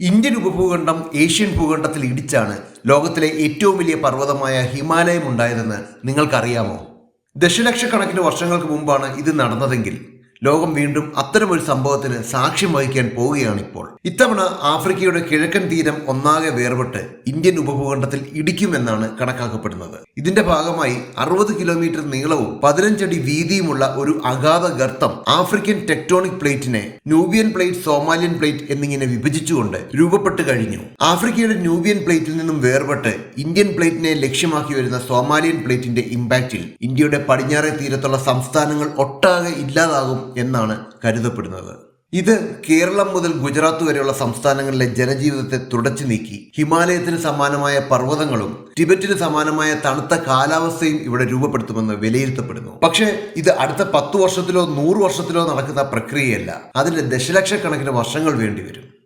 Indian ഉപഭൂഖണ്ഡം Asian ഭൂഖണ്ഡത്തിൽ ഇടിച്ചാണ് ലോകത്തിലെ ഏറ്റവും വലിയ പർവതമായ ഹിമാലയം ഉണ്ടായതെന്ന് നിങ്ങൾക്കറിയാമോ? ദശലക്ഷക്കണക്കിന് വർഷങ്ങൾക്ക് മുമ്പാണ് ഇത് നടന്നതെങ്കിൽ ലോകം വീണ്ടും അത്തരമൊരു സംഭവത്തിന് സാക്ഷ്യം വഹിക്കാൻ പോവുകയാണിപ്പോൾ. ഇത്തവണ ആഫ്രിക്കയുടെ കിഴക്കൻ തീരം ഒന്നാകെ വേർപെട്ട് ഇന്ത്യൻ ഉപഭൂഖണ്ഡത്തിൽ ഇടിക്കുമെന്നാണ് കണക്കാക്കപ്പെടുന്നത്. ഇതിന്റെ ഭാഗമായി അറുപത് കിലോമീറ്റർ നീളവും പതിനഞ്ചടി വീതിയുമുള്ള ഒരു അഗാധ ഗർത്തം ആഫ്രിക്കൻ ടെക്ടോണിക് പ്ലേറ്റിനെ ന്യൂബിയൻ പ്ലേറ്റ് സോമാലിയൻ പ്ലേറ്റ് എന്നിങ്ങനെ വിഭജിച്ചുകൊണ്ട് രൂപപ്പെട്ട് കഴിഞ്ഞു. ആഫ്രിക്കയുടെ ന്യൂബിയൻ പ്ലേറ്റിൽ നിന്നും വേർപെട്ട് ഇന്ത്യൻ പ്ലേറ്റിനെ ലക്ഷ്യമാക്കി വരുന്ന സോമാലിയൻ പ്ലേറ്റിന്റെ ഇമ്പാക്റ്റിൽ ഇന്ത്യയുടെ പടിഞ്ഞാറേ തീരത്തുള്ള സംസ്ഥാനങ്ങൾ ഒട്ടാകെ ഇല്ലാതാകും എന്നാണ് കരുതപ്പെടുന്നത്. ഇത് കേരളം മുതൽ ഗുജറാത്ത് വരെയുള്ള സംസ്ഥാനങ്ങളിലെ ജനജീവിതത്തെ തുടച്ചു നീക്കി. ഹിമാലയത്തിന് സമാനമായ പർവതങ്ങളും ടിബറ്റിന് സമാനമായ തണുത്ത കാലാവസ്ഥയും ഇവിടെ രൂപപ്പെടുത്തുമെന്ന് വിലയിരുത്തപ്പെടുന്നു. പക്ഷേ ഇത് അടുത്ത പത്ത് വർഷത്തിലോ നൂറ് വർഷത്തിലോ നടക്കുന്ന പ്രക്രിയയല്ല. അതിന് ദശലക്ഷക്കണക്കിന് വർഷങ്ങൾ വേണ്ടിവരും.